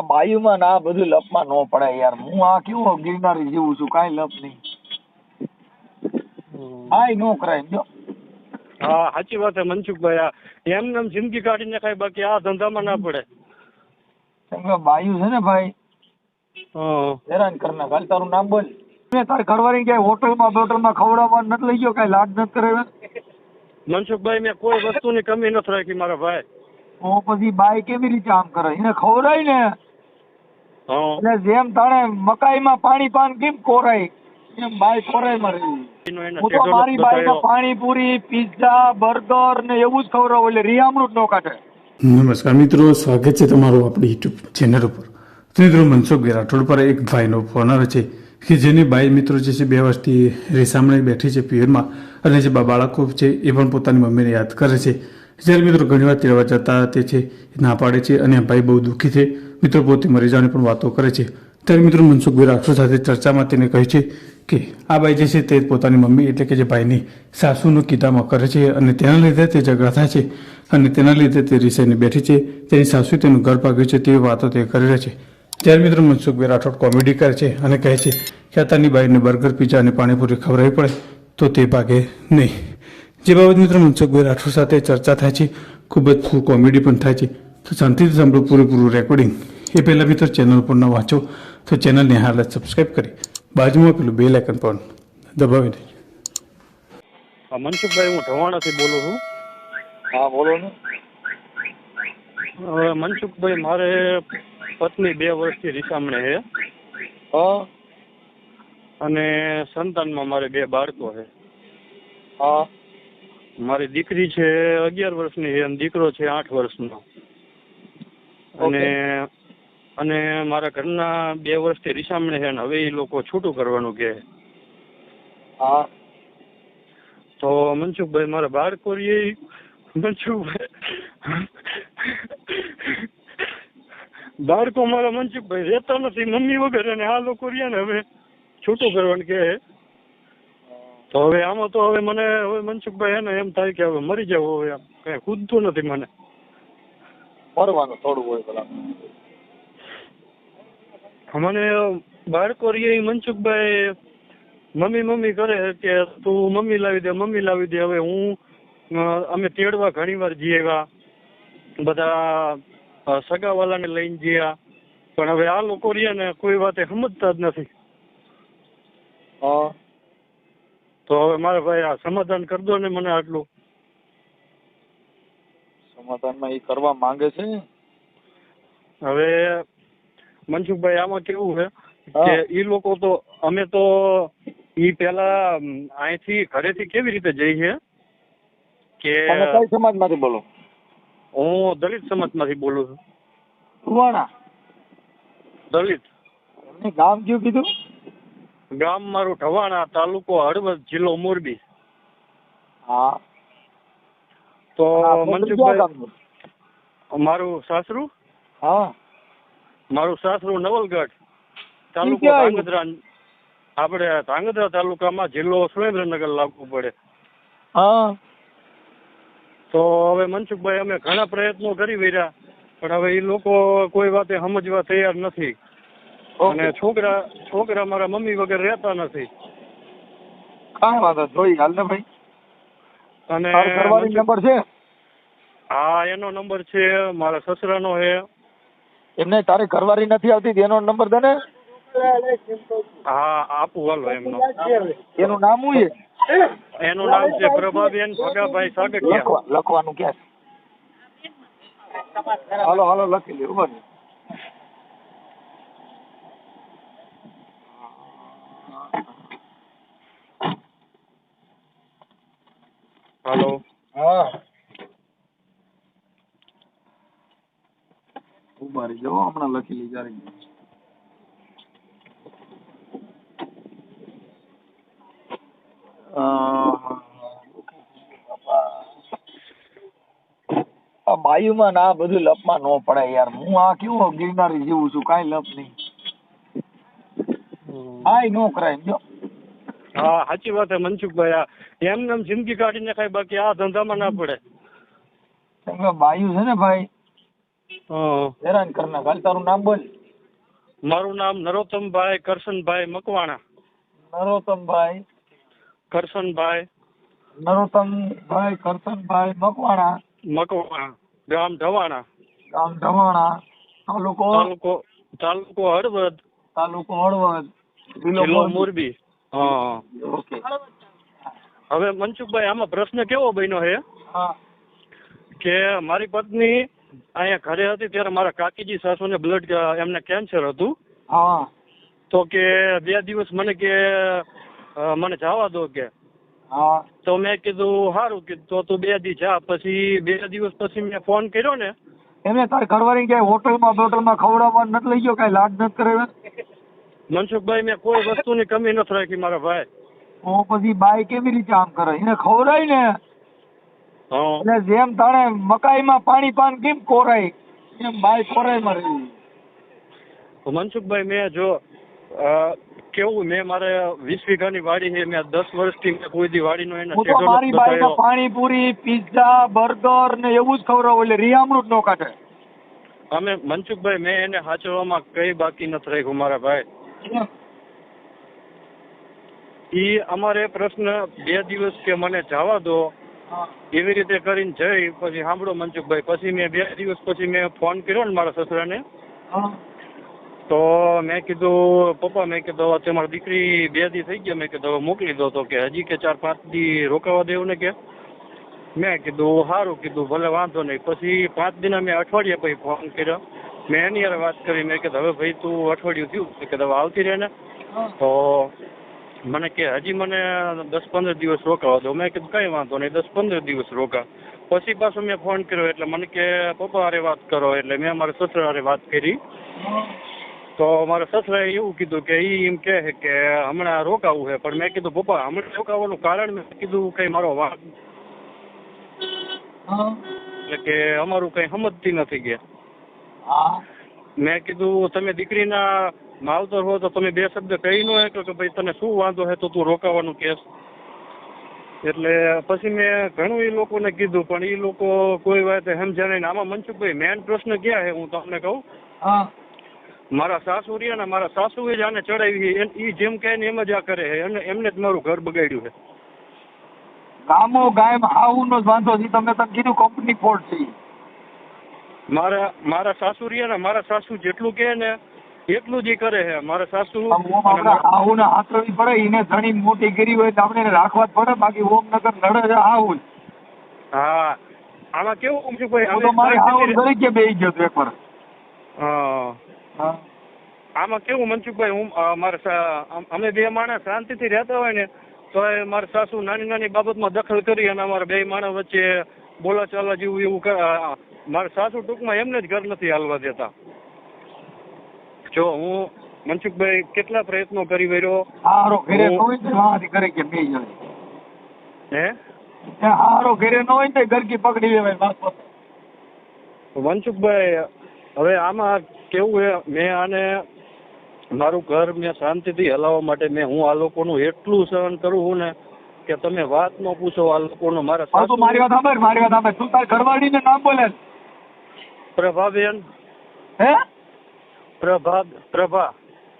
આ બાયુમાં ના બધું લપમાં ન પડાય યાર. હું આ કેવો ગિરનારી જેવું છું? કાઈ લપ નહીં. આય નો કરાય. જો હા સાચી વાત છે મનસુખભાઈ. આ એમને એમ જિંદગી કાઢીને નાખાય બાકી આ ધંધામાં ના પડે. બાયુ છે ને ભાઈ? હેરાન કરના નાખ તારું નામ બોલ. મેં તારી ઘરવાળી ક્યાંય હોટલમાં બોટલમાં ખવડાવવા નથી લઈ ગયો? કઈ લાડ નથી કરે મનસુખભાઈ મેં કોઈ વસ્તુની કમી નથી રાખી મારા ભાઈ. તો પછી બાઈ કેવી રીતે આમ કરે? એને ખવડાય ને. એટલે જેમ તાણે મકાઈમાં પાણી પાન કેમ કોરાય એમ બાઈ કોરાય મારી. હું તો મારી બાઈને પાણીપુરી પિઝા બર્ગર ને એવું જ ખવડાવું એટલે રિયામૃત નો કાઢે નમસ્કાર મિત્રો સ્વાગત છે તમારું આપણી યુટ્યુબ ચેનલ ઉપર. તો મિત્રો મનસુખ રાઠોડ પર એક ભાઈનો ફોન આવે છે કે જેની બાઈ મિત્રો જે છે બે વર્ષથી રેસામણે બેઠી છે પિયરમાં અને જે બા બાળકો છે એ પણ પોતાની મમ્મીને યાદ કરે છે. જ્યારે મિત્રો ઘણીવાર તેડવા જતા તે છે ના પાડે છે અને ભાઈ બહુ દુઃખી છે. મિત્રો પોતે મરી જવાની પણ વાતો કરે છે. ત્યારે મિત્રો મનસુખભાઈ રાઠોડ સાથે ચર્ચામાં તેને કહે છે કે આ બાઈ જે છે તે પોતાની મમ્મી એટલે કે જે ભાઈની સાસુનું કીધામાં કરે છે અને તેના લીધે તે ઝઘડા થાય છે અને તેના લીધે તે રિસાઈને બેઠી છે. તેની સાસુ તેનું ઘર ભાગ્યું છે તેવી વાતો તે કરી રહી છે. ત્યારે મિત્રો મનસુખભાઈ રાઠોડ કોમેડી કરે છે અને કહે છે કે આ તારની બાઈને બર્ગર, પીઝા અને પાણીપુરી ખવડાવી પડે, તો તે ભાગે નહીં. જે બાબત મિત્રો મનસુખભાઈ રાઠોડ સાથે ચર્ચા થાય છે, ખૂબ જ ફૂલ કોમેડી પણ થાય છે. તો શાંતિથી સાંભળો પૂરેપૂરું રેકોર્ડિંગ એ પહેલાં મિત્રો ચેનલ પર ન વાંચો તો ચેનલને હાલ સબસ્ક્રાઇબ સબસ્ક્રાઈબ કરી. બાજુમાં પેલું બે લાઇકન પણ દબાવી દેજો. હા, મનસુખભાઈ હું ઢવાણાથી બોલું છું. હા બોલો ને. હવે મનસુખભાઈ મારે પત્ની બે વર્ષથી રીસામણે છે. હા. અને સંતાનમાં મારે બે બાળકો છે. હા. મારી દીકરી છે અગિયાર વર્ષની છે અને દીકરો છે આઠ વર્ષનો. અને અને મારા ઘરના બે વર્ષથી રીસામણે છે અને હવે એ લોકો છૂટું કરવાનું કહે હા. તો મનસુખભાઈ મારા બાળકો એ મનસુખભાઈ બાળકો મારા મનસુખભાઈ રહેતા નથી મમ્મી વગર અને આ લોકો રહ્યા ને હવે છૂટું કરવાનું કહે તો હવે આમાં તો હવે મને હવે મનસુખભાઈ એને એમ થાય કે હવે મરી જાવ હવે આમ. કઈ કૂદતું નથી મને. ફરવાનું થોડું હોય પેલા મને બાળકો રે મનસુખભાઈ મમ્મી મમ્મી કરે કે તું મમ્મી લાવી દે મમ્મી લાવી દે હવે હું અમે તેડવા ઘણી વાર જઈએ બધા સગાવાલાને લઈને ગયા પણ હવે આ લોકો રહ્યા ને કોઈ વાતે સમજતા જ નથી. તો હવે મારા ભાઈ આ સમાધાન કરી દો ને મને આટલું. સમાધાનમાં એ કરવા માંગે છે? હવે મનસુખભાઈ આમાં કેવું છે? કે ઈ લોકો તો અમે તો ઈ પેલા અહીંથી ઘરેથી કેવી રીતે જઈએ કે કઈ સમાજમાંથી બોલો? હું દલિત સમાજમાંથી બોલું છું. સુવાણા દલિત. ગામ કયું કીધું? ગામ મારું ઢવાણા તાલુકો હળવદ જિલ્લો મોરબી. હા. તો મનસુખભાઈ મારું સાસરું? હા. મારું સાસરું નવલગઢ તાલુકો ધાંગધ્રા આપણે ધાંગધ્રા તાલુકામાં જિલ્લો સુરેન્દ્રનગર લાગુ પડે. હા. તો હવે મનસુખભાઈ અમે ઘણા પ્રયત્નો કરી રહ્યા પણ હવે એ લોકો કોઈ વાતે સમજવા તૈયાર નથી. અને છોકરા છોકરા મારા મમ્મી વગર રહેતા નથી. કાંઈ વાંધો જોઈ હાલ ને ભાઈ. અને ઘરવાળી નંબર છે? હા એનો નંબર છે મારા સસરાનો છે. એમને તારે ઘરવાળી નથી આવતી એનો નંબર દે ને. હા આપું હાલો એમનો. એનું નામ શું છે? એનું નામ છે પ્રભાબેન ભગાભાઈ સાગઠિયા. લખવા લખવાનું ક્યાં હાલો હાલો લખી લે ઊભા રહો. હાલો. હા. ઊભા રહી જાઓ હમણાં લખી લઈ જારી. આ બાયુમાં ના બધું લપમાં ન પડાય યાર. હું આ કેવું ગિરનારી જીવું છું કાઈ લપ નહીં. આય નો કરાય જો. હા સાચી વાત છે મનસુખભાઈ આ એમને એમ જિંદગી કાઢીને ખાય બાકી આ ધંધામાં ના પડે. કેમ કે બાયુ છે ને ભાઈ. હેરાન કરના ખાલી તારું નામ બોલ. મારું નામ નરોત્તમભાઈ કરશનભાઈ મકવાણા. નરોત્તમભાઈ. કરશનભાઈ. નરોત્તમભાઈ કરશનભાઈ મકવાણા. મકવાણા. ગામ ઢવાણા. ગામ ઢવાણા. તાલુકો? તાલુકો તાલુકો હળવદ. તાલુકો હળવદ. જિલ્લો. મોરબી. હા. ઓકે. હવે મનસુખભાઈ આમાં પ્રશ્ન કેવો બન્યો છે? હા. કે મારી પત્ની અહીંયા ઘરે હતી ત્યારે મારા કાકીજી સાસુને બ્લડ એમને કેન્સર હતું. હા. તો કે બે દિવસ મને કે મને જવા દો કે. હા. તો મેં કીધું સારું કીધું તો તું બે દી જા. પછી બે દિવસ પછી મેં ફોન કર્યો ને. એમને તારે ઘરવાળી ક્યાંય હોટલમાં બોટલમાં ખવડાવવા નથી લઈ ગયો કાંઈ લાડ નથી કરે મનસુખભાઈ મેં કોઈ વસ્તુની કમી નથી રાખી મારા ભાઈ. તો પછી બાઈ કેવી રીતે આમ કરે? એને ખવડાય ને? એટલે જેમ તાણે મકાઈમાં પાણી પાન કેમ કોરાય? એમ બાઈ કોરાયમાં રહી મનસુખભાઈ મેં જો કેવું મેં મારે વીસ વીઘાની વાડી છે મેં દસ વર્ષથી મેં કોઈ દી વાડીનો એને મારી બાઈને પાણીપુરી પિઝા બર્ગર ને એવું જ ખવડાવું એટલે રિયામણું જ ન કાઢે. અમે મનસુખભાઈ મેં એને સાચવવામાં કઈ બાકી નથી રાખ્યું મારા ભાઈ. ઈ અમારે પ્રશ્ન બે દિવસ કે મને જવા દો. એવી રીતે કરીને જઈ પછી સાંભળો મનસુખભાઈ. પછી મેં બે દિવસ પછી મેં ફોન કર્યો ને મારા સસરાને. તો મેં કીધું પપ્પા મેં કીધું અત્યારે તમારી દીકરી બે દી થઈ ગયા મેં કીધું મોકલી દો તો કે. હજી કે ચાર પાંચ દી રોકાવા દેવું ને કે. મેં કીધું સારું કીધું ભલે વાંધો નહીં. પછી પાંચ દિના મેં અઠવાડિયા પછી ફોન કર્યો. મેં એની હારે વાત કરી મેં કીધું હવે ભાઈ તું અઠવાડિયું થયું. કીધું હવે આવતી રહે ને. તો મને કે હજી મને દસ પંદર દિવસ રોકાવા દો. મેં કીધું કઈ વાંધો નહીં દસ પંદર દિવસ રોકા. પછી પાછો મેં ફોન કર્યો એટલે મને કે પપ્પા હારે વાત કરો. એટલે મેં મારા સસરા હારે વાત કરી. તો મારા સસરાએ એવું કીધું કે ઈ એમ કહે કે હમણાં રોકાવું છે. પણ મેં કીધું પપ્પા હમણાં રોકાવાનું કારણ મેં કીધું કઈ મારો વાત. એટલે કે અમારું કઈ સમજતી નથી ગયા. મેં કીધું તમે દીકરીના માવતર હો તો તમે બે શબ્દ કહી ન શકો કે ભાઈ તને શું વાંધો છે તો તું રોકાવાનું કેસ એટલે પછી મેં ઘણું એ લોકોને કીધું પણ એ લોકો કોઈ વાત સમજ્યા નહીં. આમાં મનસુખભાઈ મેન પ્રશ્ન ક્યાં છે હું તમને કહું? મારા સાસુ રહ્યા ને મારા સાસુએ જ આને ચડાવી એ જેમ કહે ને એમ જ આ કરે છે. અને એમને જ મારું ઘર બગાડ્યું છે. ગામો ગાયમ આવું નો વાંધો છે. તમે તમે કીધું કંપની ફોલ્ટ છે મારા મારા સાસુ રહ્યા ને મારા સાસુ જેટલું કહે ને એટલું જ કરે છે. મારા સાસુ ઓમ હાથરવી પડે એને ધણી મોટી કરી હોય તો આપણે રાખવા જ પડે બાકી ઓમનગર નડે છે આવું. હા. આમાં કેવું મનસુખભાઈ હું તો મારે આવું તરીકે બેસી ગયો હતો એકવાર હા. આમાં કેવું મનસુખભાઈ હું મારા અમે બે માણસ શાંતિથી રહેતા હોય ને તો એ મારા સાસુ નાની નાની બાબતમાં દખલ કરી અને અમારા બે માણસ વચ્ચે બોલા બોલાચાલા જેવું એવું મારા સાસુ ટૂંકમાં એમને જ ઘર નથી હાલવા દેતા. જો હું મનસુખભાઈ કેટલા પ્રયત્નો કરી વર્યો? હારો ઘરે ન હોય તો કરે કે બે જણ. હે? હારો ઘરે ન હોય તો ગરકી પકડી લેવાય બસ. મનસુખભાઈ હવે આમાં કેવું છે? મેં આને મારું ઘર મેં શાંતિથી હલાવવા માટે મેં હું આ લોકોનું એટલું સહન કરું છું ને કે તમે વાત ન પૂછો આ લોકોનો મારા હા તું મારી વાત સાંભળ મારી વાત સાંભળ. તું તાર ઘરવાળીને નામ બોલે. પ્રભાબેન. હે? પ્રભા પ્રભા.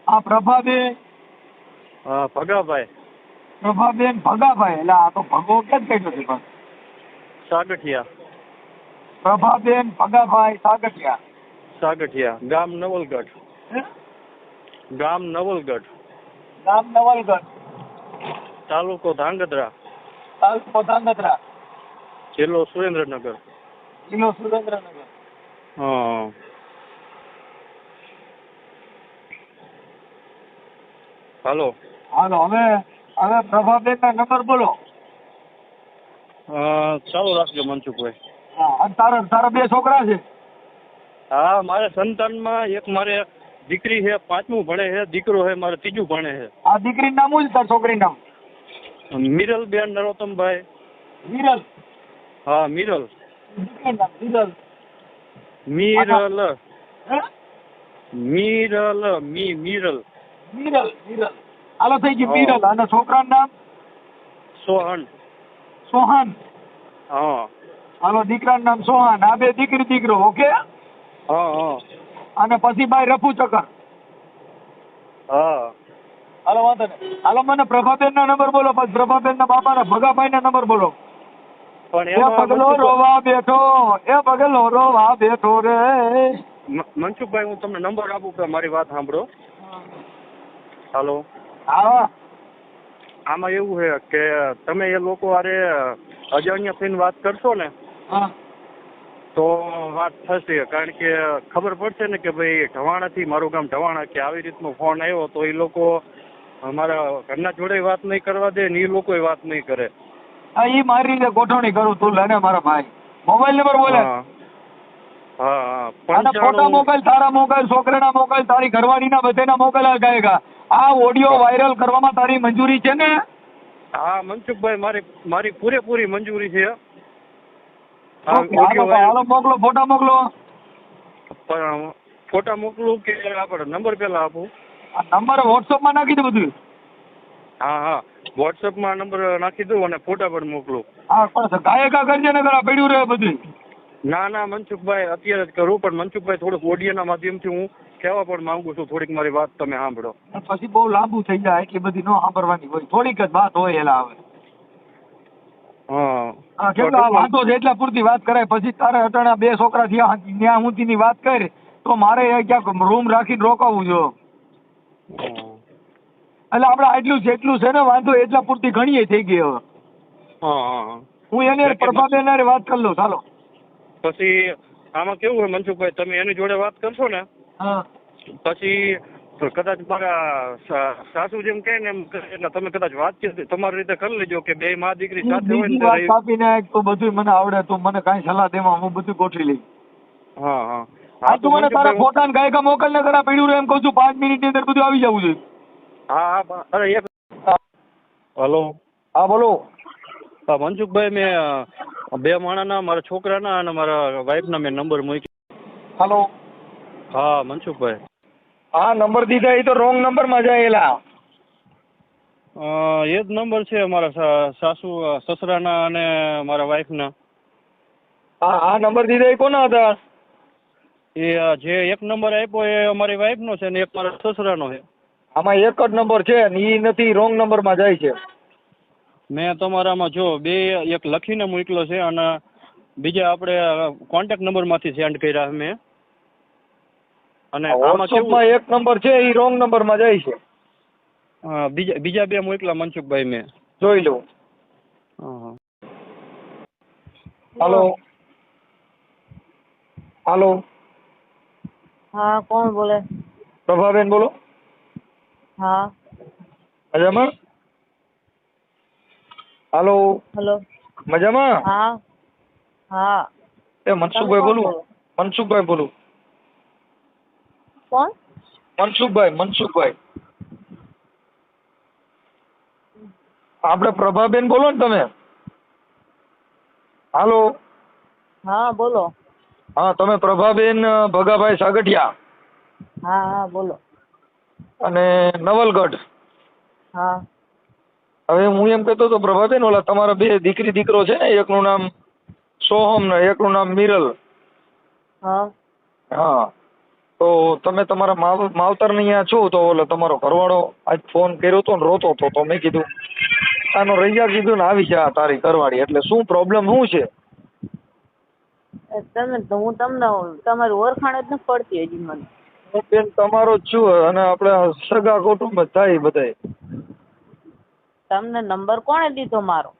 આ પ્રભાબેન. હા ભગાભાઈ. પ્રભાબેન ભગાભાઈ. એટલે આ તો ભગો કેમ કહી નથી પણ? સાગઠિયા. પ્રભાબેન ભગાભાઈ સાગઠિયા. સાગઠિયા. ગામ નવલગઢ. હે? ગામ નવલગઢ. ગામ નવલગઢ. તાલુકો ધાંગધ્રા. તાલુકો ધાંગધ્રા. જિલ્લો સુરેન્દ્રનગર. જિલ્લો સુરેન્દ્રનગર. હા. હાલો. હાલો હવે હવે પ્રભાબેન ના નંબર બોલો. ચાલુ રાખજો મનસુખભાઈ. હા અને તારા તારા બે છોકરા છે? હા મારે સંતાનમાં એક મારે દીકરી છે પાંચમું ભણે છે દીકરો છે મારે ત્રીજું ભણે છે. આ દીકરી નામ શું છે તાર છોકરી નામ? મિરલ બેન નરોત્તમભાઈ. મિરલ. હા મિરલ. મિરલ. મિરલ. મિરલ મી મિરલ. વિરલ વિરલ હાલો થઈ ગયું. વિરલ અને છોકરાનું નામ? સોહન. સોહાન. હા. હાલો દીકરાનું નામ સોહાન. આ બે દીકરી દીકરો ઓકે? હા હા. અને પછી ભાઈ રફુ ચકર હા. હાલો વાંધો નહીં. હાલો મને પ્રભાબેન નો નંબર બોલો. પછી પ્રભાબેન ના બાપા ના ભગાભાઈ ના નંબર બોલો. પણ એ પગલો રોવા બેઠો. એ પગલો રોવા બેઠો રે. મનસુખભાઈ હું તમને નંબર આપું કે મારી વાત સાંભળો. હાલો. હા. આમાં એવું છે કે તમે એ લોકો હારે અજાણ્યા થઈને વાત કરશો ને તો વાત થશે. કારણ કે ખબર પડશે ને કે ભાઈ ઢવાણાથી મારું ગામ ઢવાણા કે આવી રીતનો ફોન આવ્યો તો એ લોકો અમારા ઘરના જોડે વાત નહીં કરવા દે ને એ લોકો વાત નહીં કરે. હા એ મારી રીતે ગોઠવણી કરું તું લઈને મારા ભાઈ. મોબાઈલ નંબર બોલે. મોબાઈલ તારા મોબાઈલ છોકરાના મોબાઈલ તારી ઘરવાળીના બધાના મોબાઈલ ગાયગા આ ઓડિયો વાયરલ કરવામાં તારી મંજૂરી છે ને? હા મનસુખભાઈ મારી મારી પૂરેપૂરી મંજૂરી છે. આ ઓકે, audio હાલો મોકલો ફોટા મોકલો. ફોટા મોકલું કે આપણે નંબર પેલા આપું? આ નંબર વોટ્સઅપમાં નાખી દે બધું. હા હા. વોટ્સઅપમાં નંબર નાખી દઉં અને ફોટા પણ મોકલું. હા ગાયકા કરજે ને પડ્યું રહે બધું. ના ના મનસુખભાઈ અત્યારે જ કરું પણ મનસુખભાઈ થોડુંક ઓડિયોના માધ્યમથી હું કહેવા પણ માંગુ છું. થોડીક મારી વાત તમે સાંભળો. પછી બહુ લાંબુ થઈ જાય એટલી બધી ન સાંભળવાની હોય. થોડીક જ વાત હોય એલા આવે હા. હા કેટલા આ વાંધો છે એટલા પૂરતી વાત કરાય. પછી તારે અટાણા બે છોકરા થયા ત્યાં હુંતીની વાત કરી. તો મારે ક્યાંક રૂમ રાખીને રોકાવું જો. હા. એટલે આપણે આટલું જેટલું છે ને વાંધો એટલા પૂરતી ઘણી થઈ ગઈ હવે. હા હા હું. એને પ્રભાબેન વાત કરી લઉં. ચાલો. પછી આમાં કેવું હોય મનસુખભાઈ તમે એની જોડે વાત કરશો ને પછી કદાચ મારા સાસુ જેમ કહે ને એમ એટલે તમે કદાચ વાતચીત તમારી રીતે કરી લેજો કે બે મા દીકરી સાથે હોય ને તો બધું મને આવડે તો મને કાંઈ સલાહ દેવા હું બધું ગોઠવી લઈ હા હા. હા તું મને તારા ફોટા ને ગાયકા મોકલ ને કરા પડ્યું રહે એમ કહું છું પાંચ મિનિટની અંદર બધું આવી જવું છે હા હા અરે એક હલો. હા બોલો. હા મનસુખભાઈ મેં બે માણાના મારા છોકરાના અને મારા વાઈફના મેં નંબર મૂક્યો. હાલો હા મનસુખભાઈ. હા નંબર દીધા એ તો રોંગ નંબરમાં જાયેલા એ જ નંબર છે મારા સાસુ સસરાના અને મારા વાઈફના હા આ નંબર દીધા એ કોના હતા? એ જે એક નંબર આપ્યો એ અમારી વાઈફનો છે ને એક મારા સસરાનો છે. આમાં એક જ નંબર છે ને એ નથી રોંગ નંબરમાં જાય છે. મેં તમારામાં જો બે એક લખીને મોકલ્યો છે અને બીજા આપણે કોન્ટેક્ટ નંબરમાંથી સેન્ડ કર્યા મેં. અને આમાં કેવું એક નંબર છે એ રોંગ નંબરમાં જાય છે. બીજા બીજા બે મોકલા મનસુખભાઈ મેં. જોઈ લઉં. હા. હાલો. હાલો. હા કોણ બોલે? પ્રભાબેન બોલો. હા. મજામાં? હાલો. હેલો. મજામાં? હા. હા. એ મનસુખભાઈ બોલું? મનસુખભાઈ બોલું. કોણ? મનસુખભાઈ મનસુખભાઈ. આપણે પ્રભાબેન બોલો ને તમે. હાલો. હા બોલો. હા તમે પ્રભાબેન ભગાભાઈ સાગઠિયા. હા હા બોલો. અને નવલગઢ. હા. હવે હું એમ કહેતો હતો પ્રભાબેન ઓલા તમારા બે દીકરી દીકરો છે ને એકનું નામ સોહમ ને એકનું નામ મિરલ. હા. હા. તો તમે તમારા માવ માવતર ને અહીંયા છો તો ઓલો તમારો ઘરવાળો આજ ફોન કર્યો તો ને રોતો હતો તો મેં કીધું આનો રૈયા કીધું ને આવી જા તારી ઘરવાળી. એટલે શું પ્રોબ્લેમ શું છે? તમે તો હું તમને તમારી ઓળખાણ જ નથી પડતી હજી મને. હું બેન તમારો જ છું અને આપણે સગા કુટુંબ જ થાય બધાય. તમને નંબર કોણે દીધો મારો?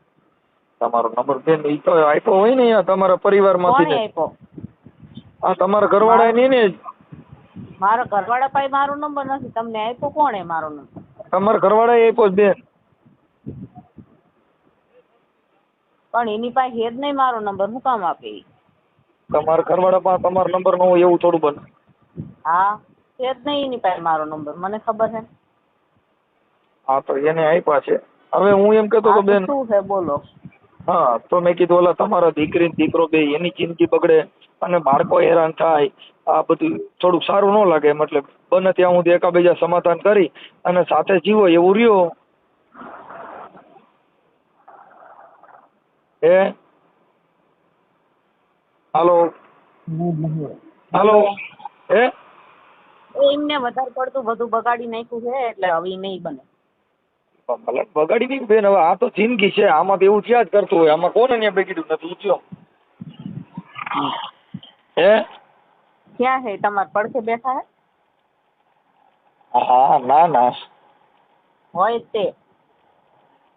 તમારો નંબર બેન ઈ તો આપ્યો હોય ને તમારા પરિવારમાંથી કોણે ને. આપ્યો? આ તમારા ઘરવાળા ને ને? મારા ઘરવાળા પાસે મારો નંબર નથી. તમને આપ્યો કોણે મારો નંબર? તમારા ઘરવાળા આપ્યો બેન. પણ એની પાસે હેજ નહીં મારો નંબર. હું કામ આપે? તમારા ઘરવાળા પાસે તમારો નંબર ન હોય એવું થોડું બને. હા હેજ નહીં એની પાસે મારો નંબર. મને ખબર છે હા તો એને આપ્યા છે. હવે હું એમ કહેતો કે બેન શું છે બોલો. હા તો મેં કીધું ઓલા તમારા દીકરી ને દીકરો બે એની જિંદગી બગડે અને બાળકો હેરાન થાય. આ બધું થોડુંક સારું ન લાગે. મતલબ બને ત્યાં હું એકાબીજા સમાધાન કરી અને સાથે જીવો એવું રહ્યો. હે? હાલો? હાલો? હે? એ એમને વધારે પડતું બધું બગાડી નાખ્યું છે એટલે હવે નહીં બને. ભલે બગાડી નહીં બેન હવે આ તો જિંદગી છે આમાં તો એવું થયા જ કરતું હોય આમાં કોને ત્યાં બગડ્યું નથી ઉઠ્યો હે? ક્યાં હે? તમારે પડખે બેઠા હે? હા ના ના. હોય તે.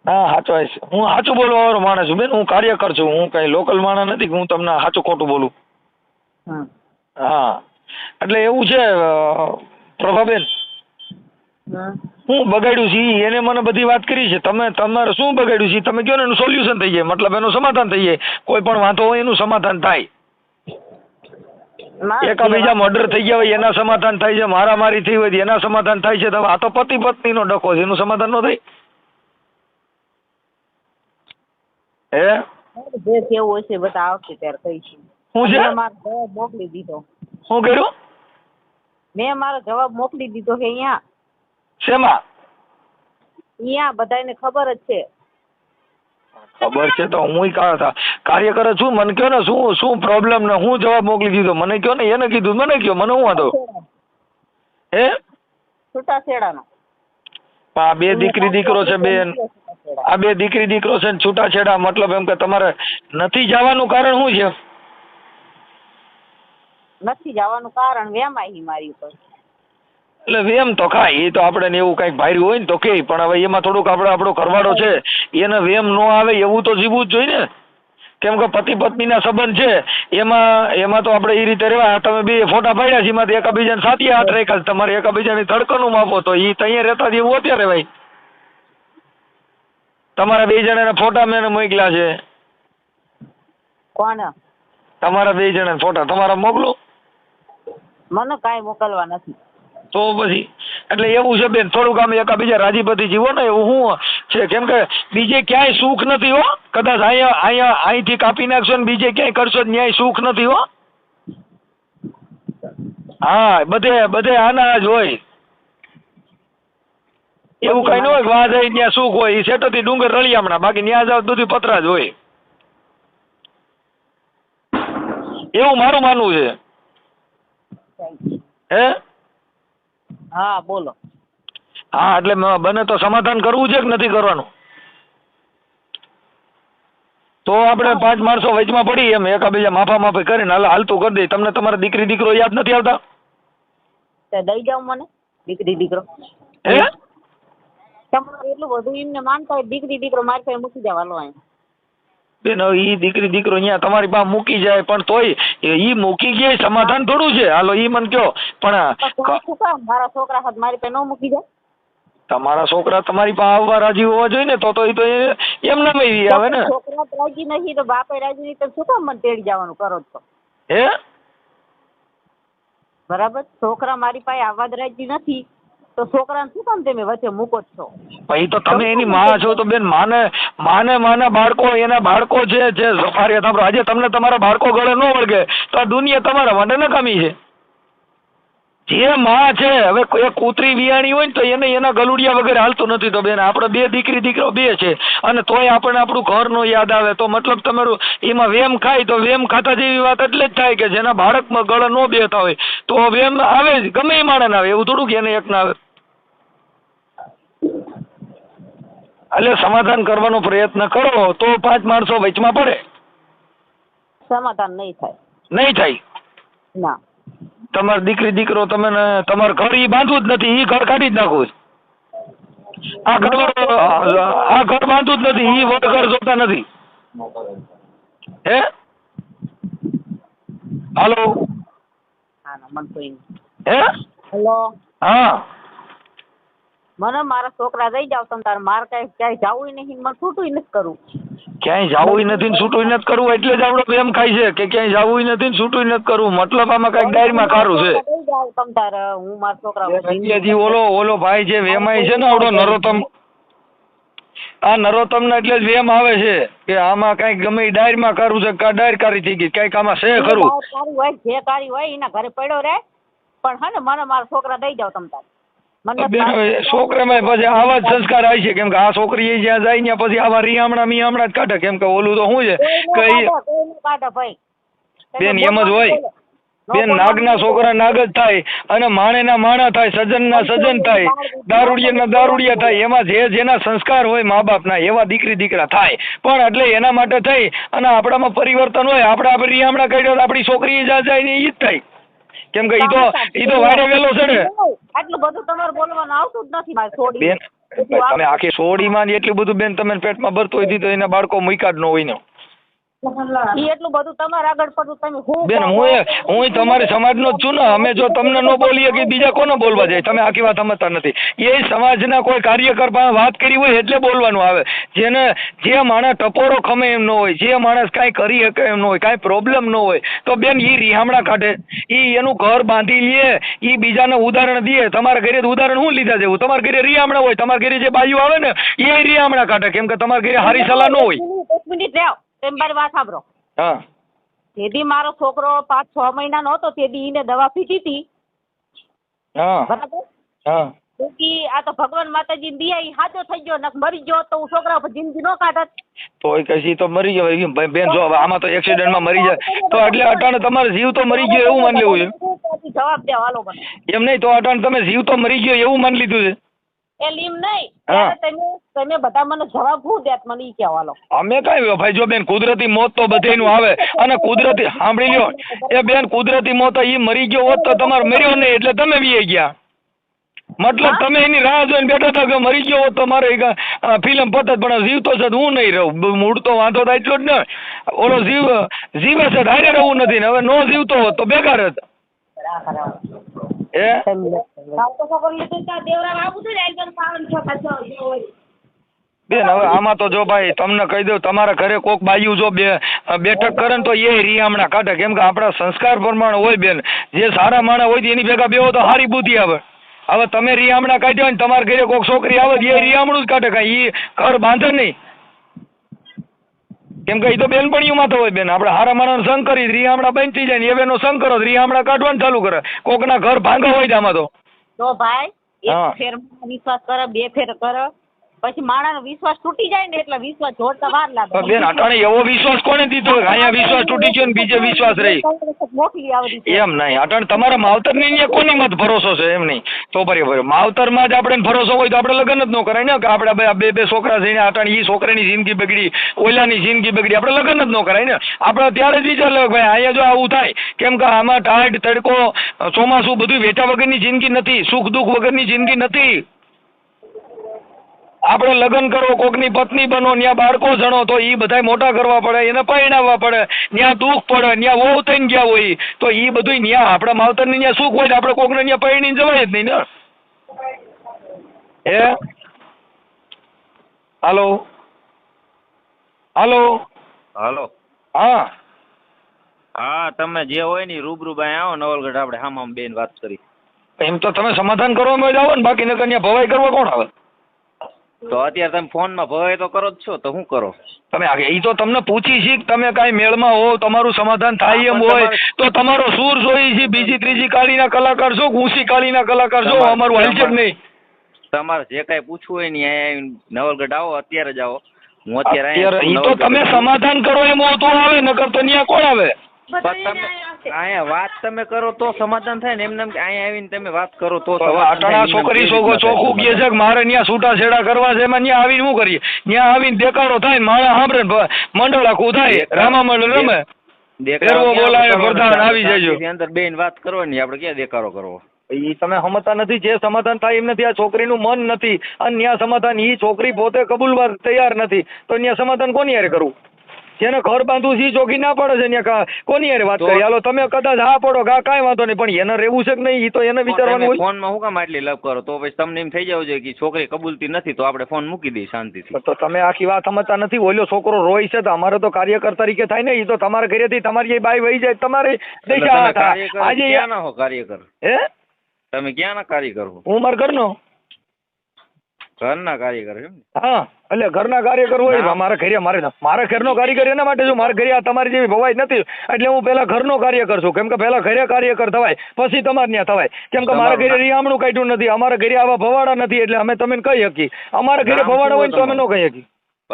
ના સાચો હું સાચું બોલવા વાળો માણસ છું બેન હું કાર્યકર છું હું કઈ લોકલ માણસ નથી હું તમને સાચું ખોટું બોલું. હા. એટલે એવું છે પ્રભાબેન હું બગાડ્યું છે એને મને બધી વાત કરી છે. તમે તમારે શું બગાડ્યું છે? તમે કહો ને એનું સોલ્યુશન થઈ જાય. મતલબ એનું સમાધાન થઈ જાય. કોઈ પણ વાંધો હોય એનું સમાધાન થાય. એકાબીજા મર્ડર થઈ ગયા હોય એના સમાધાન થાય છે. મારામારી થઈ હોય એના સમાધાન થાય છે. આ તો પતિ પત્ની નો ડખો છે. એનું સમાધાન ન થાય. હે? જે કેવું હશે બધા આવશે ત્યારે કહીશું. હું મેં મારો જવાબ મોકલી દીધો. શું કર્યું? મેં મારો જવાબ મોકલી દીધો કે અહીંયા શેમાં? અહીંયા બધાને ખબર જ છે. ખબર છે તો હું કાર્યકર જ છું. મને કયો ને શું શું પ્રોબ્લેમ ને હું જવાબ મોકલી દીધો? મને કયો ને એને કીધું? મને કયો? મને હું વાંધો? હે? છૂટાછેડાનો. આ બે દીકરી દીકરો છે બેન. આ બે દીકરી દીકરો છે ને છૂટાછેડા મતલબ એમ કે તમારે નથી જવાનું કારણ શું છે? નથી જવાનું કારણ વેમાઈ મારી ઉપર. એટલે વેમ તો ખાય એ તો આપણે ને એવું કંઈક ભાર્યું હોય ને તો કે પણ હવે એમાં થોડુંક આપણે આપણો કરવાડો છે એને વેમ ન આવે એવું તો જીવવું જ જોઈએ ને. કેમ કે પતિ પત્નીના સંબંધ છે એમાં એમાં તો આપણે એ રીતે રહેવા તમે બે ફોટા પાડ્યા છે એમાંથી એકાબીજાને સાથી હાથ રાખ્યા. તમારે એકબીજાની ધડકનું માપો તો એ ત્યાં રહેતા જ એવું અત્યારે ભાઈ તમારા બે જણાના ફોટા મેં મોકલ્યા છે. કોના તમારા બે જણા ફોટા તમારા મોકલો. મને કાંઈ મોકલવા નથી. તો પછી એટલે એવું છે બેન થોડુંક આમ એકાબીજા રાજીપતિ જીવો ને એવું હું છે. કેમ કે બીજે ક્યાંય સુખ નથી હો. કદાચ અહીંયા અહીંયા અહીંથી કાપી નાખશો ને બીજે ક્યાંય કરશો ન્યાય સુખ નથી હો. હા બધે બધે આના જ હોય. એવું કઈ ન હોય વાહ જાય ત્યાં સુખ હોય. એ સેટોથી ડુંગર રળિયામણા બાકી ત્યાં જાવ બધું પતરા જ હોય. એવું મારું માનવું છે. હે? હા બોલો. હા એટલે બને તો સમાધાન કરવું છે કે નથી કરવાનું? તો આપણે પાંચ માણસો વચમાં પડી એમ એકાબીજા માફા માફી કરીને હાલ હાલતું કરી દઈએ તમને તમારા દીકરી દીકરો યાદ નથી આવતા? દઈ જાવ મને દીકરી દીકરો. હે? તમારે એટલું બધું એમને માનતા હોય દીકરી દીકરો મારી પાસે મૂકી જવાનો અહીંયા બેન હવે ઈ દીકરી દીકરો અહીંયા તમારી પાસે મૂકી જાય પણ તોય એ- ઈ મૂકી ગયા સમાધાન થોડું છે. હાલો ઈ મને કયો. પણ મારા છોકરા હાથ મારી પાસે ન મૂકી જાય? તમારા છોકરા તમારી પાસે આવવા રાજી હોવા જોઈએ ને તો તો ઈ તો એમ એમને ઈ આવે ને. છોકરા રાજી નથી તો બાપે રાજી નહીં તો શું કામ મને તેડી જવાનું કરો છો હે? બરાબર? છોકરા મારી પાસે આવવા જ રાજી નથી તો છોકરાને શું કામ તમે વચ્ચે મૂકો છો? ભાઈ તો તમે એની માં છો, તો બેન માને માને માના બાળકો, એના બાળકો છે જે સફારી આજે તમને તમારા બાળકો ગળે ન વળગે, તો આ દુનિયા તમારા માટે નકામી છે. જે માં છે હવે એ કૂતરી વિયાણી હોય ને તો એને એના ગલુડિયા વગેરે હાલતું નથી તો બેન આપણે બે દીકરી દીકરો બે છે અને તોય આપણને આપણું ઘરનું યાદ આવે. તો મતલબ તમારું એમાં વેમ ખાય તો વેમ ખાતા જેવી વાત એટલે જ થાય કે જેના બાળકમાં ગળે ન બેતા હોય તો વેમ આવે જ ગમે એ માણસને આવે એવું થોડું કે એને એક ના આવે. એટલે સમાધાન કરવાનો પ્રયત્ન કરો તો પાંચ માણસો વચમાં પડે. સમાધાન નહીં થાય. નહીં થાય. ના. તમારી દીકરી દીકરો તમે તમારું ઘર ઈ બાંધવું જ નથી ઈ ઘર કાઢી જ નાખું આ ઘર આ ઘર બાંધવું જ નથી ઈ વડ ઘર જોતા નથી. હે? હાલો? હે? હેલો? હા. મને મારા છોકરા દઈ જાવ તમે તારે મારે કાંઈ ક્યાંય જવું નહીં મને છૂટું નથી કરવું. ક્યાંય જવું નથી ને છૂટું નથી કરવું એટલે જ આપણો એમ ખાય છે કે ક્યાંય જવું નથી ને છૂટું નથી કરવું. મતલબ આમાં કંઈક ડાયરીમાં ખારું છે. તમ તાર હું મારા છોકરા ઓલો ઓલો ભાઈ છે વેમાય છે ને આવડો નરોત્તમ. આ નરોત્તમ ને એટલે જ વેમ આવે છે કે આમાં કંઈક ગમે ઈ ડાયરીમાં કરવું છે કા ડાયર કારી થઈ ગઈ કંઈક આમાં છે ખરું. કારી જે કારી હોય એના ઘરે પડ્યો રહે. પણ હે ને મને મારા છોકરા દઈ જાવ તમ તારે. છોકરામાં પછી આવા જ સંસ્કાર આવી છે કેમ કે આ છોકરી જ્યાં જાય ત્યાં પછી આવા riyaમણા મિયામણા જ કાઢે. કેમ કે ઓલું તો શું છે? બેન, એમ જ હોય. બેન નાગના છોકરા. નાગ જ થાય અને માણેના માણા થાય સજનના સજ્જન થાય દારૂડિયાના દારૂડિયા થાય. એમાં જે જેના સંસ્કાર હોય મા બાપના એવા દીકરી દીકરા થાય. પણ એટલે એના માટે થઈ અને આપણામાં પરિવર્તન હોય આપણે આપણે રિયામણા કાઢ્યો આપણી છોકરી જા જાય ને એ જ થાય. કેમ કે ઈ તો ઈ તો વારે વેલો છે ને. આટલું બધું તમારે બોલવાનું આવતું જ નથી મારે છોડી બેન તમે આખી સોડીમાં માં એટલું બધું બેન તમે પેટમાં ભરતો હોય તો એના બાળકો મૂક્યા જ ન હોય ને. ઈ એટલું બધું તમારે આગળ પડતું તમે હું બેન હું એ હું તમારી સમાજનો જ છું ને અમે જો તમને ન બોલીએ કે બીજા કોને બોલવા જાય તમે આખી વાત સમજતા નથી એ સમાજના કોઈ કાર્યકર પાસે વાત કરી હોય એટલે બોલવાનું આવે જેને જે માણસ ટપોરો ખમે એમ ન હોય જે માણસ કાંઈ કરી શકે એમ ન હોય કાંઈ પ્રોબ્લેમ ન હોય તો બેન ઈ રિહામણા કાઢે ઈ એનું ઘર બાંધી લે ઈ બીજાને ઉદાહરણ દે તમારા ઘરે ઉદાહરણ હું લીધા જેવું તમારા ઘરે રિહામણા હોય તમારા ઘરે જે બાયું આવે ને એ રિહામણા કાઢે કેમ કે તમારા ઘરે હારી સલાહ ન હોય એક મિનિટ રહ્યો મારી વાત સાંભળો. હા. જેદી મારો છોકરો પાંચ છ મહિનાનો હતો તેદી એને દવા પીધી હતી. હા. બરાબર? હા. આ તો ભગવાન માતાજી દિયા ઈ હાજો થઈ ગયો નક મરી ગયો તો હું છોકરા પર જિંદગી નો કાઢત. તો એ કશી તો મરી ગયો એમ બેન જો આમાં તો એક્સિડન્ટમાં મરી જાય. તો એટલે અટાણે તમારે જીવ તો મરી ગયો એવું માની લેવું છે? જવાબ દે હાલો મને. એમ નહીં તો અટાણે તમે જીવ તો મરી ગયો એવું માની લીધું છે? એ લીમ નહીં. ત્યારે તમે તમે બધા મને જવાબ શું દેત મને ઈ કહેવા હાલો અમે કાંઈ ભાઈ જો બેન કુદરતી મોત તો બધેનું આવે. અને કુદરતી સાંભળી લ્યો. એ બેન કુદરતી મોત એ મરી ગયો હોત તો તમારે મર્યો નહીં એટલે તમે વી ગયા. મતલબ તમે એની રાહ જોઈને બેઠા હતા કે મરી ગયો હોત તો મારે ફિલ્મ પતત પણ જીવ તો છે તો હું નહીં રહું. મૂળ તો વાંધો થાય એટલો જ ને. ઓલો જીવ જીવે છે હારે રહેવું નથી ને. હવે નો જીવતો હોત તો બેકાર જ એ બેન હવે આમાં તો જો ભાઈ તમને કહી દઉં તમારા ઘરે કોક બાયું જો બે બેઠક કરે ને તો એ રિયામણા કાઢે. કેમ કે આપણા સંસ્કાર પ્રમાણે હોય બેન. જે સારા માણસ હોય તો એની ભેગા બેહો તો સારી બુદ્ધિ આવે. હવે તમે રિયામણા કાઢ્યો ને તમારા ઘરે કોક છોકરી આવે એ રિયામણું જ કાઢે કાંઈ. એ ઘર બાંધે નહીં. કેમ કે એ તો બેનપણીઓમાં તો હોય બેન. આપણે હારા માણસ સંગ કરી રિયામણા બંધ થઈ જાય ને એવેનો સંગ કરો રિયામણા કાઢવાનું ચાલુ કરે. કોકના ઘર ભાંગા હોય છે આમાં તો. તો ભાઈ એક ફેર વિશ્વાસ કરો બે ફેર કરે. પછી માણસનો વિશ્વાસ તૂટી જાય ને એટલે વિશ્વાસ જોડતા વાર લાગે. પણ બેન અટાણે એવો વિશ્વાસ કોને દીધો? અહીંયા વિશ્વાસ તૂટી ગયો ને બીજે વિશ્વાસ રહી. મોકલી આવડી એમ નહીં અટાણે તમારા માવતરની અહીંયા કોની મત ભરોસો છે? એમ નહીં. તો બરાબર માવતરમાં જ આપણે ભરોસો હોય તો આપણે લગ્ન જ ન કરાય ને કે આપણે બે બે છોકરા થઈને અટણ ઈ છોકરાની જિંદગી બગડી ઓલાની જિંદગી બગડી આપણે લગ્ન જ ન કરાય ને. આપણે ત્યારે જ વિચાર લે ભાઈ અહીંયા જો આવું થાય કેમ કે આમાં ટાઢ તડકો ચોમાસું બધું વેઠા વગરની જિંદગી નથી સુખ દુઃખ વગરની જિંદગી નથી. આપણે લગ્ન કરો કોકની પત્ની બનો ત્યાં બાળકો જણો તો એ બધાય મોટા કરવા પડે એને પરિણાવવા પડે ત્યાં દુઃખ પડે ત્યાં વહુ થઈને ગયા હોય તો એ બધું ત્યાં આપણા માવતરની ત્યાં સુખ હોય આપણે કોકને ત્યાં પરિણી જવાય જ નહીં ને. હે? હાલો? હાલો? હાલો. હા. હા તમે જે હોય ને રૂબરૂ ભાઈ આવો નવલગઢ આપણે હામ હામ બેન વાત કરી. એમ તો તમે સમાધાન કરવા જ આવો ને બાકી નકર ત્યાં ભવાઈ કરવા કોણ આવે? તો અત્યારે તમે ફોનમાં ભવાય તો કરો જ છો તો શું કરો? તમે એ તો તમને પૂછી છે તમે કાંઈ મેળમાં હો તમારું સમાધાન થાય એમ હોય તો તમારો સૂર જોઈ છે બીજી ત્રીજી કાળીના કલાકાર છો ઊંચી કાળીના કલાકાર છો અમારું હલચક નહીં. તમારે જે કાંઈ પૂછવું હોય ને નવલગઢ આવો અત્યારે જ આવો. હું અત્યારે ઈ તો તમે સમાધાન કરો એમ હોય તો આવે નકર તો ત્યાં કોણ આવે? બસ તમે અહીંયા વાત તમે કરો તો સમાધાન થાય ને એમને અહીંયા આવીને તમે વાત કરો તો. અટાણા છોકરી છોકરો ચોખ્ખું કહે છે કે મારે ત્યાં છૂટા છેડા કરવા છે એમાં ત્યાં આવીને શું કરીએ? ત્યાં આવીને દેખાડો થાય ને માણસ સાંભળે ને મંડળ આખું થાય રામા મંડળ રમે. દેખાડો બોલાવે, કરવાનો? આવી જજો. અંદર બેન વાત કરવાની આપણે ક્યાં દેખાડો કરવો? ઈ તમે સમજતા નથી જે સમાધાન થાય એમ નથી આ છોકરીનું મન નથી. અને ન્યા સમાધાન એ છોકરી પોતે કબૂલવા તૈયાર નથી. તો ન્યા સમાધાન કોની હારે કરવું? જેને ઘર બાંધવું છે ચોકી ના પડે છે કોની યાર વાત કરી? હાલો તમે કદાચ હા પડો કા કઈ વાંધો નહીં પણ એને રહેવું છે કે નહીં તો એને વિચારવાનું હોય. ફોનમાં હું કામ આટલી લપ કરો? તો પછી તમને એમ થઈ જવું જોઈએ કે છોકરી કબૂલતી નથી તો આપણે ફોન મૂકી દઈએ શાંતિથી. તો તમે આખી વાત સમજતા નથી ઓલો છોકરો રોય છે તો અમારે તો કાર્યકર તરીકે થાય ને એ તો તમારા ઘરેથી તમારી બાઈ વહી જાય તમારે આજે ક્યાં ના હો કાર્યકર? હે? તમે ક્યાં ના કાર્યકર હું મારા ઘરનો? ઘરના કાર્યકર એમ હા એટલે ઘરના કાર્યકર હોય મારા ઘરે મારે મારા ઘરનો કાર્યકર એના માટે છું. મારા ઘરે આ તમારી જેવી ભવાઈ નથી. એટલે હું પેલા ઘરનો કાર્યકર છું. કેમ કે પેલા ઘરે કાર્યકર થવાય પછી તમારે ત્યાં થવાય. કેમ કે મારા ઘરે રિયામણું કાઢ્યું નથી. અમારા ઘરે આવા ભવાડા નથી. એટલે અમે તમે કહી શકીએ. અમારા ઘરે ભવાડા હોય તો અમે ન કહી શકીએ.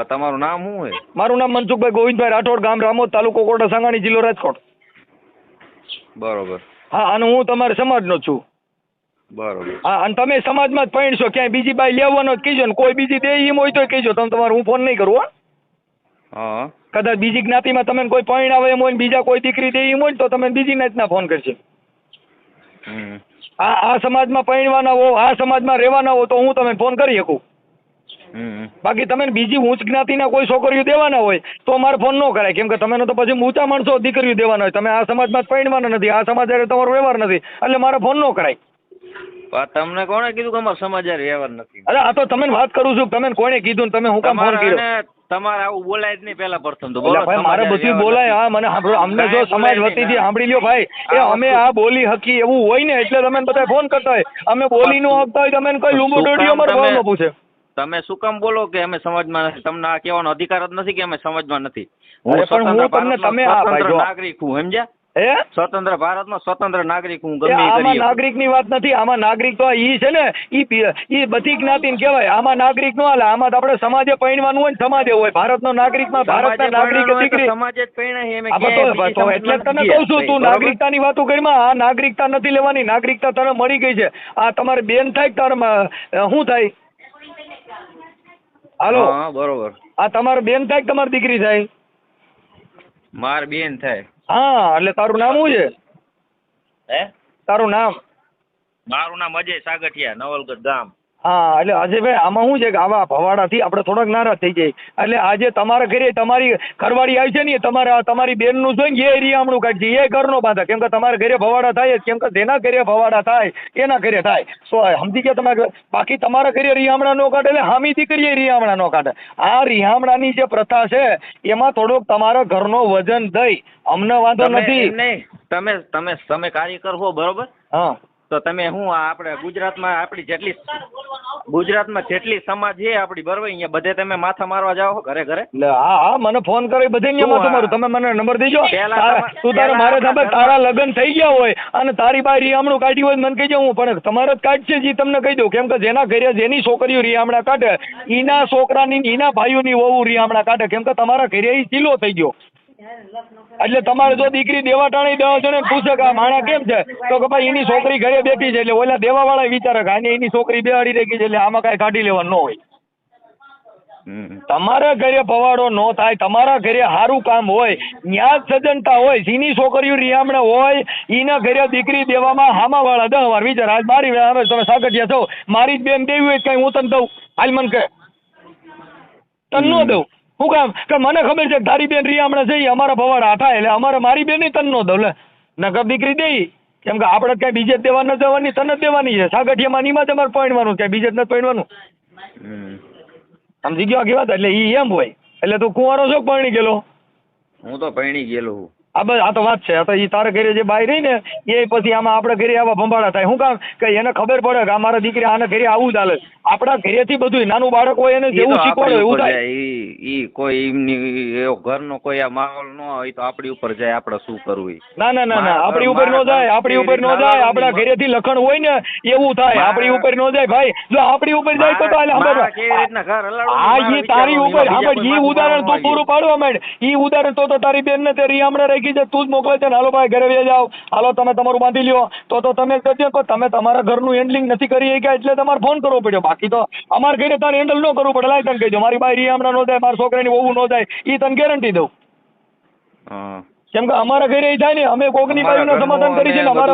તમારું નામ શું હોય? મારું નામ મનસુખભાઈ ગોવિંદભાઈ રાઠોડ ગામ રામોદ તાલુકો કોટા સાંગાણી જિલ્લો રાજકોટ. બરોબર. હા અને હું તમારા સમાજનો છું. બરોબર. હા અને તમે સમાજમાં જ પૈણશો ક્યાંય બીજી બાઈ લેવાનો જ કહેજો ને કોઈ બીજી દે એમ હોય તો કહેજો તમે તમારે હું ફોન નહીં કરું હો. હા. કદાચ બીજી જ્ઞાતિમાં તમે કોઈ પૈણાવે એમ હોય ને બીજા કોઈ દીકરી દે એમ હોય તો તમે બીજી જ્ઞાતિના ફોન કરશે આ આ સમાજમાં પૈણવાના હો આ સમાજમાં રહેવાના હો તો હું તમે ફોન કરી શકું. બાકી તમે બીજી ઊંચ જ્ઞાતિના કોઈ છોકરીઓ દેવાના હોય તો મારે ફોન ન કરાય કેમ કે તમે તો પછી ઊંચા માણસો દીકરીઓ દેવાના હોય. તમે આ સમાજમાં જ પૈણવાના નથી આ સમાજ તમારો વ્યવહાર નથી એટલે મારે ફોન ન કરાય. આ તમને કોણે કીધું કે અમારા સમાજ વ્યવહાર નથી? અરે આ તો તમે વાત કરું છું તમે કોણે કીધું ને તમે હું કામ ફોન કર્યો? તમારે આવું બોલાય જ નહીં પેલા પ્રથમ તો. બોલો ભાઈ મારે બધું બોલાય. હા મને સાંભળો અમને જો સમાજ વતીથી સાંભળી લ્યો ભાઈ એ અમે આ બોલી હકી એવું હોય ને એટલે તમે બધા ફોન કરતા હોય. અમે બોલી નું આપતા હોય તમે કઈ લુંબુ અમારે તમે- ભાવમાં પૂછે? તમે શું કામ બોલો કે અમે સમાજમાં નથી? તમને આ કહેવાનો અધિકાર જ નથી કે અમે સમાજમાં નથી? હું પણ હું તમને તમે આ ભાઈ નાગરિક હું સમજ્યા? હે? સ્વતંત્ર ભારતમાં સ્વતંત્ર નાગરિક હું ગમે આમાં. નાગરિકની વાત નથી આમાં નાગરિક તો ઈ છે ને ઈ ઈ બધી જ્ઞાતિને કહેવાય. આમાં નાગરિક નો હાલે આમાં તો આપણે સમાજે પૈણવાનું હોય ને સમાજે હોય. ભારતનો નાગરિકમાં ભારતના નાગરિક દીકરી સમાજે જ બીજી તો એટલે તને કહું છું તું? નાગરિકતાની વાતો કરીમાં આ નાગરિકતા નથી લેવાની નાગરિકતા તને મળી ગઈ છે. આ તમારે બેન થાય તારે શું થાય? હાલો? હા બરોબર. આ તમારે બેન થાય તમારી દીકરી થાય? માર બેન થાય. હા એટલે તારું નામ શું છે? હે? તારું નામ? મારું નામ અજય સાગઠિયા નવલગઢ ગામ. હા એટલે અજયભાઈ આમાં શું છે કે આવા ભવાડાથી આપણે થોડાક નારાજ થઈ જાય એટલે આજે તમારા ઘરે તમારી ઘરવાળી આવી છે ને એ તમારા તમારી બેનનું જોઈને એ રિયામણું કાઢશે. એ ઘરનો બાંધા. કેમ કે તમારા ઘરે ભવાડા થાય જ. કેમ કે જેના ઘરે ભવાડા થાય એના ઘરે થાય. સો સમજી ગયા તમારે બાકી તમારા ઘરે રિયામણા નો કાઢે એટલે હામી દીકરીએ રિયામણા નો કાઢે. આ રિયામણાની જે પ્રથા છે એમાં થોડોક તમારા ઘરનો વજન દઈ. અમને વાંધો નથી. તમે તમે તમે કાર્યકર હો બરોબર? હા. તો તમે હું આપણે ગુજરાતમાં આપણી જેટલી ગુજરાતમાં જેટલી સમાજ છે આપણી બરોબર અહીંયા બધે તમે માથા મારવા જાઓ ઘરે ઘરે. એટલે હા હા મને ફોન કરી બધે અહીંયા માથા? તમે મને નંબર દેજો. તું તારે મારે તમે તારા લગ્ન થઈ ગયા હોય અને તારી બાઈ રિયામણું કાઢ્યું હોય મને કહી હું પણ તમારે જ કાઢશે જે તમને કહી દઉં. કેમ કે જેના ઘરે જેની છોકરીઓ રિયામણા કાઢે ઈના છોકરાની એના ભાઈઓની વહુ રિયામણા કાઢે. કેમ કે તમારા ઘરે ઈ ચીલો થઈ ગયો. એટલે તમારે જો દીકરી દેવા ટાણી દસ જણે પૂછે કે આ માણા કેમ છે? તો કે ભાઈ એની છોકરી ઘરે બેઠી છે એટલે ઓલા દેવા વાળા વિચારે કે આને એની છોકરી બેહાડી રાખી છે એટલે આમાં કાંઈ કાઢી લેવાનું ન હોય. તમારા ઘરે ભવાડો ન થાય તમારા ઘરે સારું કામ હોય ન્યાજ સજનતા હોય સીની છોકરીઓ રિયામણે હોય એના ઘરે દીકરી દેવામાં હામા વાળા દહ વાર વિચાર. આજ મારી હવે તમે સાગઠિયા છો. મારી જ બેન દેવી હોય કઈ હું તને દઉં? હાલ મને કે તને ન દઉં. શું કામ? કે મને ખબર છે તારી બેન રિયામણે હમણાં જઈ અમારા ભવાડા થાય એટલે અમારે મારી બેન તને ન દઉં નગર દીકરી દઈ. કેમ કે આપણે કઈ બીજે જ દેવા ન દેવાની તને જ દેવાની છે. સાગઠિયામાં નીમાં તમારે પરણવાનું કે બીજે જ નથી પરણવાનું. સમજી ગયો આખી વાત એટલે ઈ એમ હોય. એટલે તું કુંવારો છો કે પરણી ગયેલો? હું તો પરણી ગયેલો છું આ બસ આ તો વાત છે. આ તો એ તારે ઘરે જે બાઈ રહી ને એ પછી આમાં આપણે ઘરે આવા ભંભાળા થાય. શું કામ કે એને ખબર પડે કે આ મારા દીકરી આને ઘરે આવું ચાલે આપણા ઘરેથી બધું નાનું બાળક હોય એને જેવું શીખવાડે એવું થાય. ઈ કોઈ એમની ઘરનો કોઈ આ માહોલ ન હોય તો આપણી ઉપર જાય. આપણે શું કરવું ના ના ના ના. આપણી ઉપર નો જાય આપણી ઉપર નો જાય. આપણા? ઘરેથી લખણ હોય ને એવું થાય. આપણી ઉપર નો જાય. ભાઈ જો આપણી ઉપર જાય તો તો સાંભળ. મારા કેવી રીતના ઘર હલાવવાનું, આ તારી ઉપર સાંભળ ઈ ઉદાહરણ તું પૂરું પાડવા માંડ. ઈ ઉદાહરણ તો તો તારી બેન ને તે હમણાં રાખી છે તું જ મોકલે છે ને હાલો ભાઈ ઘરે વહી જાઓ. હાલો તમે તમારું બાંધી લ્યો. તો તો તમે કરજો પણ તમે તમારા ઘરનું હેન્ડલિંગ નથી કરી શક્યા એટલે તમારે ફોન કરવો પડ્યો. બાકી તો અમારા ઘરે તારે હેન્ડલ ન કરવું પડે. લાય તને કહેજો. મારી બાઈ રીયામણા ન જાય મારા છોકરાની વહુ ન જાય એ તને ગેરંટી દઉં. કેમ કે અમારા ઘરે થાય ને અમે કોકની બાઈનું સમાધાન કરી છે ને અમારા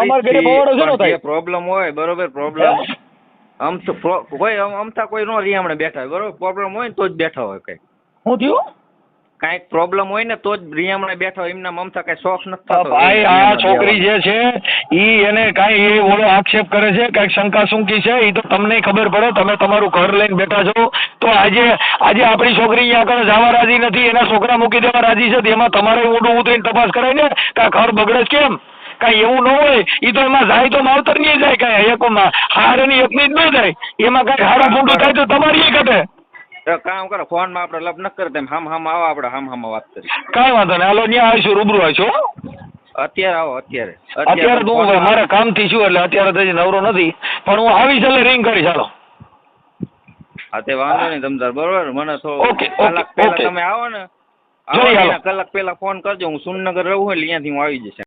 અમારા ઘરે ભવાડો છે ને થાય? પ્રોબ્લેમ હોય બરોબર પ્રોબ્લેમ આમ તો કોઈ આમ- અમથા કોઈ નો રીયામણે બેઠા હોય. બરોબર? પ્રોબ્લેમ હોય ને તો જ બેઠા હોય કઈ. હું થયું? કાંઈક પ્રોબ્લેમ હોય ને તો જ રિયામણે બેઠો એમના મમતા કઈ શોખ નથી ભાઈ આ છોકરી જે છે ઈ એને કાંઈ એ ઓલો આક્ષેપ કરે છે કાંઈક શંકા શંકી છે ઈ તો તમને ખબર પડે તમે તમારું ઘર લઈને બેઠા છો. તો આજે આજે આપણી છોકરી અહીંયા આગળ જવા રાજી નથી એના છોકરા મૂકી દેવા રાજી છે એમાં તમારે ઊંડું ઉતરીને તપાસ કરાય ને કે ઘર બગડે છે કેમ? કાંઈ એવું ન હોય. ઈ તો એમાં જાય તો માવતર નહીં જાય કાંઈ. એકમાં હારની એકની જ ન જાય. એમાં કઈ હારું ફૂંડું થાય તો તમારી ઘટે. એક કામ કરો ફોનમાં આપણે લપ ન કરતા એમ હામ હામ આવો આપણે હામ હામ વાત કરી કાંઈ વાંધો નહીં હાલો ત્યાં આવીશું રૂબરૂ આવીશું અત્યારે આવો અત્યારે. અત્યારે તો હું મારે કામથી છું એટલે અત્યારે તો નવરો નથી પણ હું આવીશ એટલે રિંગ કરીશ હાલો. હા તે વાંધો નહીં તમ તાર બરોબર? મને તો કલાક પહેલા તમે આવો ને. કલાક પહેલા ફોન કરજો હું સુનનગર રહું એટલે અહીંયાથી હું આવી જઈશ.